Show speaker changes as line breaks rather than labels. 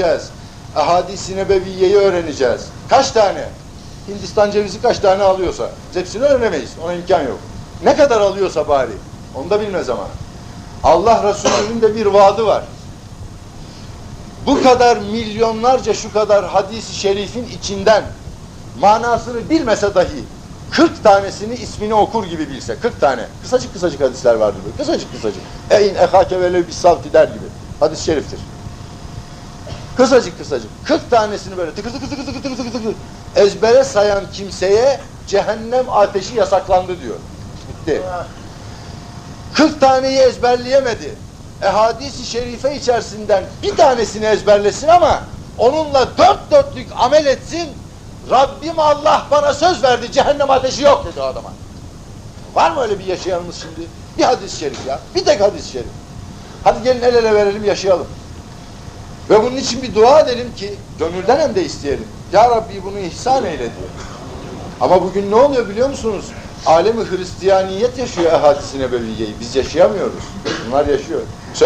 öğreneceğiz. Ahadis-i Nebeviye'yi öğreneceğiz. Kaç tane? Hindistan cevizi kaç tane alıyorsa. Hepsini öğrenemeyiz. Ona imkan yok. Ne kadar alıyorsa bari. Onu da bilmez ama. Allah Resulü'nün de bir vaadi var. Bu kadar milyonlarca şu kadar hadisi şerifin içinden manasını bilmese dahi 40 tanesini ismini okur gibi bilse 40 tane. Kısacık kısacık hadisler vardır böyle. Kısacık kısacık. Eyn ehake velev bis savti der gibi. Hadis-i şeriftir. Kısacık kısacık. 40 tanesini böyle tıkır tıkır tıkır tıkır tıkır tıkır ezbere sayan kimseye cehennem ateşi yasaklandı diyor. Bitti. 40 taneyi ezberleyemedi. E hadisi şerife içerisinden bir tanesini ezberlesin ama onunla dört dörtlük amel etsin. Rabbim Allah bana söz verdi cehennem ateşi yok dedi o adama. Var mı öyle bir yaşayanımız şimdi? Bir hadis-i şerif ya. Bir tek hadis-i şerif. Hadi gelin el ele verelim yaşayalım. Ve bunun için bir dua edelim ki gönülden hem de isteyelim. Ya Rabbi bunu ihsan eyle diyor. Ama bugün ne oluyor biliyor musunuz? Alemi Hristiyaniyet yaşıyor ahadisi nebeviyeyi. Biz yaşayamıyoruz. Bunlar yaşıyor.